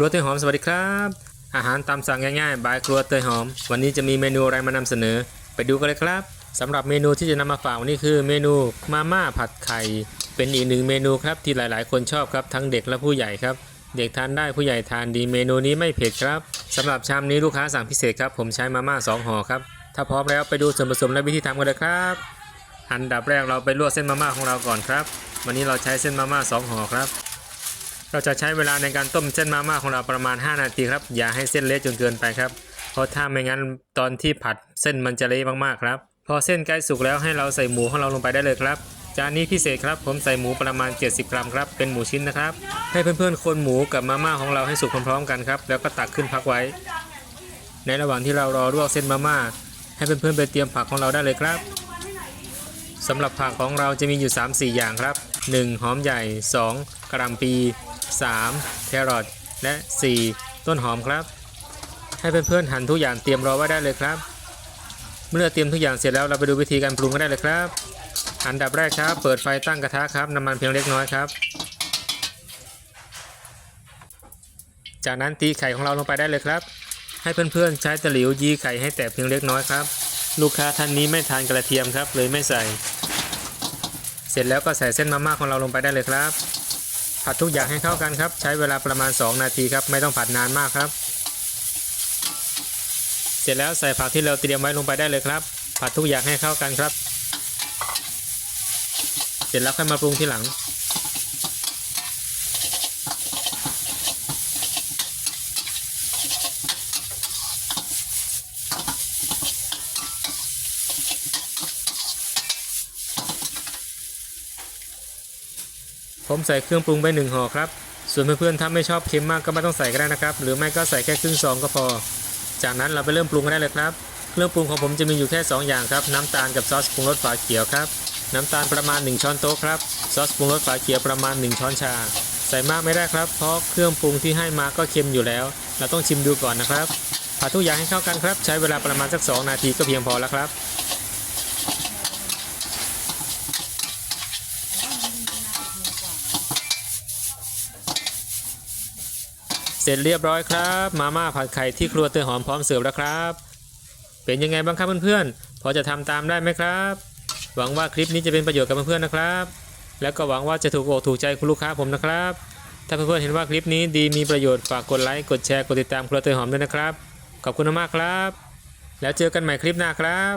ครัวเตยหอมสวัสดีครับ อาหารตามสั่งง่ายๆ บายครัวเตยหอม วันนี้จะมีเมนูอะไรมานำเสนอ ไปดูกันเลยครับสำหรับเมนูที่จะนำมาฝากวันนี้คือเมนูมาม่าผัดไข่ เป็นอีกหนึ่งเมนูครับที่หลายๆ คนชอบครับทั้งเด็กและผู้ใหญ่ครับ เด็กทานได้ผู้ใหญ่ทานดีเมนูนี้ไม่เผ็ดครับสำหรับชามนี้ลูกค้าสั่งพิเศษครับผมใช้มาม่าสองห่อครับถ้าพร้อมแล้วไปดูส่วนผสมและวิธีทำกันเลยครับอันดับแรกเราไปลวกเส้นมาม่าของเราก่อนครับ วันนี้เราใช้เส้นมาม่าสองห่อครับ เราจะใช้เวลาในการต้มเส้นมาม่าของเราประมาณ 5 นาทีครับ อย่าให้เส้นเละจนเกินไปครับ เพราะถ้าไม่งั้นตอนที่ผัดเส้นมันจะเละมากๆครับ พอเส้นใกล้สุกแล้วให้เราใส่หมูของเราลงไปได้เลยครับ จานนี้พิเศษครับ ผมใส่หมูประมาณ 70 กรัมครับ เป็นหมูชิ้นนะครับ ให้เพื่อนๆคนหมูกับมาม่าของเราให้สุกพร้อมๆกันครับ แล้วก็ตักขึ้นพักไว้ ในระหว่างที่เรารอลวกเส้นมาม่า ให้เพื่อนๆไปเตรียมผักของเราได้เลยครับสำหรับผักของเราจะมีอยู่ 3-4 อย่างครับ 1. หอมใหญ่ 2. กระลำปี 3. แครอทและ 4. ต้นหอมครับ ให้เพื่อนๆหั่นทุกอย่างเตรียมรอไว้ได้เลยครับ เมื่อเตรียมทุกอย่างเสร็จแล้วเราไปดูวิธีการปรุงกันได้เลยครับ อันดับแรกครับ เปิดไฟตั้งกระทะครับน้ำมันเพียงเล็กน้อยครับ จากนั้นตีไข่ของเราลงไปได้เลยครับ ให้เพื่อนๆใช้ตะหลิวยีไข่ให้แตกเพียงเล็กน้อยครับ ลูกค้าท่านนี้ไม่ทานกระเทียมครับเลยไม่ใส่ ร็จแล้วก็ใส่เส้นมาม่าของเราลงไปได้เลยครับ ผัดทุกอย่างให้เข้ากันครับ ใช้เวลาประมาณ 2 นาทีครับ ไม่ต้องผัดนานมากครับ เสร็จแล้วใส่ผักที่เราเตรียมไว้ลงไปได้เลยครับ ผัดทุกอย่างให้เข้ากันครับ เสร็จแล้วค่อยมาปรุงทีหลัง ผมใส่เครื่องปรุงไปหนึ่งห่อครับ ส่วนเพื่อนๆถ้าไม่ชอบเค็มมากก็ไม่ต้องใส่ก็ได้นะครับ หรือไม่ก็ใส่แค่ครึ่งซองก็พอ จากนั้นเราไปเริ่มปรุงกันได้เลยครับ เครื่องปรุงของผมจะมีอยู่แค่ 2 อย่างครับ น้ำตาลกับซอสปรุงรสฝาเขียวครับ น้ำตาลประมาณ 1 ช้อนโต๊ะครับ ซอสปรุงรสฝาเขียวประมาณ 1 ช้อนชา ใส่มากไม่ได้ครับ เพราะเครื่องปรุงที่ให้มาก็เค็มอยู่แล้ว เราต้องชิมดูก่อนนะครับผัดทุกอย่างให้เข้ากันครับ ใช้เวลาประมาณสัก 2 นาทีก็เพียงพอแล้วครับ ร็จเรียบร้อยครับ มาม่าผัดไข่ที่ครัวเตยหอมพร้อมเสิร์ฟแล้วครับ เป็นยังไงบ้างครับเพื่อนๆ พอจะทำตามได้ไหมครับ หวังว่าคลิปนี้จะเป็นประโยชน์กับเพื่อนๆนะครับ แล้วก็หวังว่าจะถูกอกถูกใจคุณลูกค้าผมนะครับ ถ้าเพื่อนๆเห็นว่าคลิปนี้ดีมีประโยชน์ฝากกดไลค์กดแชร์กดติดตามครัวเตยหอมด้วยนะครับ ขอบคุณมากครับ แล้วเจอกันใหม่คลิปหน้าครับ